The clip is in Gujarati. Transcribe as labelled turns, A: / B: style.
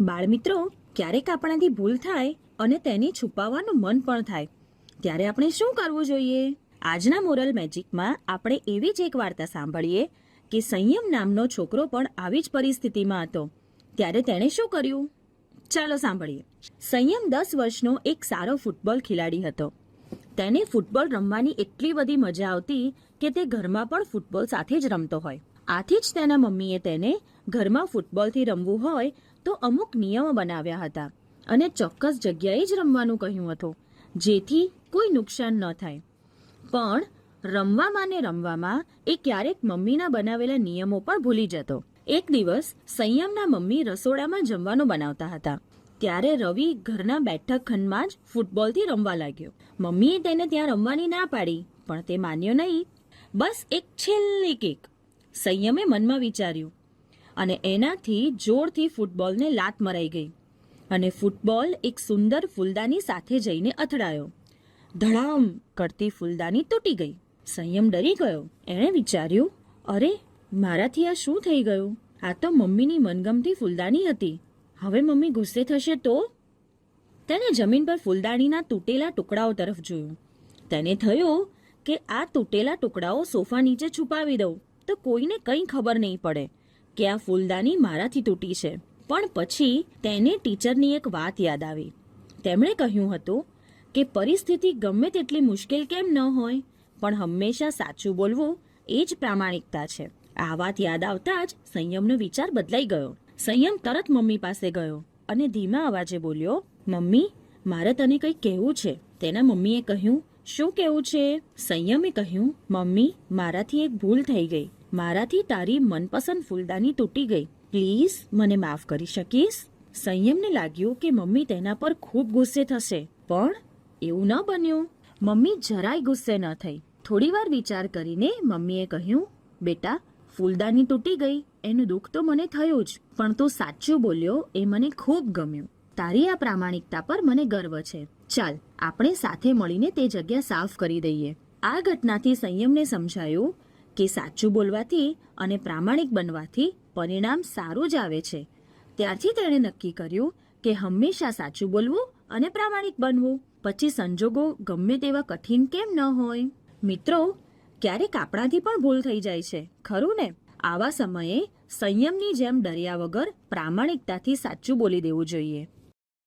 A: બાળમિત્રો ક્યારેક આપણાથી ભૂલ થાય અને તેને છુપાવવાનું મન પણ થાય. ત્યારે આપણે શું કરવું જોઈએ? આજના મોરલ મેજિકમાં આપણે એવી જ એક વાર્તા સાંભળીએ કે સંયમ નામનો છોકરો પણ આવી જ પરિસ્થિતિમાં હતો. ત્યારે તેણે શું કર્યું? ચાલો સાંભળીએ. સંયમ દસ વર્ષનો એક સારો ફૂટબોલ ખેલાડી હતો. તેને ફૂટબોલ રમવાની એટલી બધી મજા આવતી કે તે ઘરમાં પણ ફૂટબોલ સાથે જ રમતો હોય. આથી જ તેના મમ્મીએ તેને ઘરમાં ફૂટબોલથી રમવું હોય તો અમુક નિયમો બનાવ્યા હતા અને ચોક્કસ જગ્યાએ જ રમવાનું કહ્યું હતું, જેથી કોઈ નુકસાન ન થાય. પણ રમવામાં ને રમવામાં એ ક્યારેક મમ્મીના બનાવેલા નિયમો પણ ભૂલી જતો. એક દિવસ સંયમના મમ્મી રસોડામાં જમવાનું બનાવતા હતા. ત્યારે રવિ ઘરના બેઠક ખંડમાં જ ફૂટબોલથી રમવા લાગ્યો. મમ્મીએ તેને ત્યાં રમવાની ના પાડી, પણ તે માન્યો નહીં. બસ એક છેલ્લી કેક. સંયમે મનમાં વિચાર્યું અને એનાથી જોરથી ફૂટબોલને લાત મરાઈ ગઈ. અને ફૂટબોલ એક સુંદર ફૂલદાની સાથે જઈને અથડાયો. ધડામ કરતી ફૂલદાની તૂટી ગઈ. સંયમ ડરી ગયો. એણે વિચાર્યું, અરે, મારાથી આ શું થઈ ગયું? આ તો મમ્મીની મનગમતી ફૂલદાની હતી. હવે મમ્મી ગુસ્સે થશે તો? તેને જમીન પર ફૂલદાણીના તૂટેલા ટુકડાઓ તરફ જોયું. તેને થયું કે આ તૂટેલા ટુકડાઓ સોફા નીચે છુપાવી દઉં. તો કોઈને કંઈ ખબર નહીં પડે. કે આ ફૂલદાની મારાથી તૂટી છે. પણ પછી તેને ટીચરની એક વાત યાદ આવી. તેમણે કહ્યું હતું કે પરિસ્થિતિ ગમે તેટલી મુશ્કેલ કેમ ન હોય, પણ હંમેશા સાચું બોલવું એ જ પ્રામાણિકતા છે. આ વાત યાદ આવતા જ સંયમનો વિચાર બદલાઈ ગયો. સંયમ તરત મમ્મી પાસે ગયો અને ધીમા અવાજે બોલ્યો, મમ્મી, મારે તને કંઈક કહેવું છે. તેના મમ્મીએ કહ્યું, શું કહેવું છે? સંયમે કહ્યું, મમ્મી, મારાથી એક ભૂલ થઈ ગઈ. મારાથી તારી મનપસંદ ફૂલદાની તૂટી ગઈ. પ્લીઝ, મને માફ કરી શકીશ? સંયમને લાગ્યું કે મમ્મી તેના પર ખૂબ ગુસ્સે થશે. પણ એવું ન બન્યું. મમ્મી જરાય ગુસ્સે ન થઈ. થોડીવાર વિચાર કરીને મમ્મીએ કહ્યું, બેટા, ફૂલદાની તૂટી ગઈ. એનું દુઃખ તો મને થયું જ. પણ તું સાચું બોલ્યો એ મને ખૂબ ગમ્યું. તારી આ પ્રામાણિકતા પર મને ગર્વ છે. ચાલ, આપણે સાથે મળીને તે જગ્યા સાફ કરી દઈએ. આ ઘટનાથી સંયમને સમજાયું કે સાચું બોલવાથી અને પ્રામાણિક બનવાથી પરિણામ સારું જ આવે છે. ત્યારથી તેણે નક્કી કર્યું કે હંમેશા સાચું બોલવું અને પ્રામાણિક બનવું, પછી સંજોગો ગમે તેવા કઠિન કેમ ન હોય. મિત્રો, ક્યારેક આપણાથી પણ ભૂલ થઈ જાય છે, ખરું ને? આવા સમયે સંયમની જેમ ડર્યા વગર પ્રામાણિકતાથી સાચું બોલી દેવું જોઈએ.